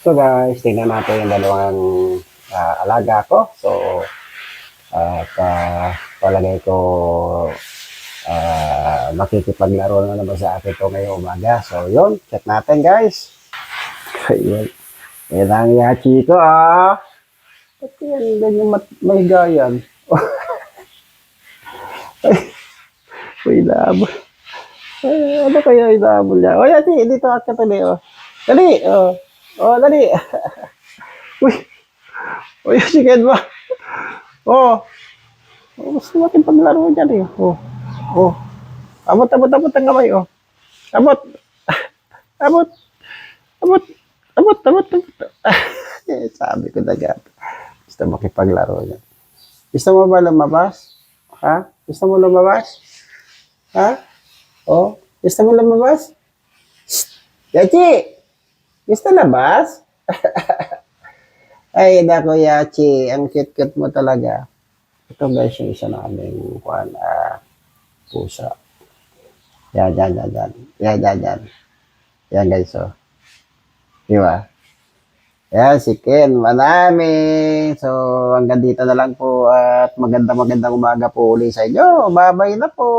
So guys, tingnan natin yung dalawang ah, alaga ko. So, at uh, palagay ko ah, makikipaglaro na naman sa akin to ngayong umaga. So, yun. Check natin guys. Ayan. Yan ang yachi ko ah. Ba't yan ganyan may gayan? Ay, may labol. Ay, ano kaya yung labol niya? O, yachi, dito at ka tali, oh. Dali, oh. Oh, dali. Uy. Uy, chicken ba? Oh. Oh, gusto natin paglaro dyan eh. Oh. Oh. Abot, abot, abot ang kamay, oh. Abot. Abot. Abot. Abot, abot, abot. Eh, Sabi ko na gan. Gusto makipaglaro niya. Gusto mo ba lumabas? Ha? Gusto mo lumabas? Ha? Oh? Gusto mo lumabas? Yachi! Gusto labas? Ay, nako, Yachi. Ang cute-cute mo talaga. Ito guys, yung isa naming kuhan, ah, pusa. Yan, yan, yan, yan. Yan, yan, yan. Yan guys, oh. Di ba? Yan, si Ken Manami. So, hanggang dito na lang po at maganda magandang umaga po uli sa inyo. Babay na po.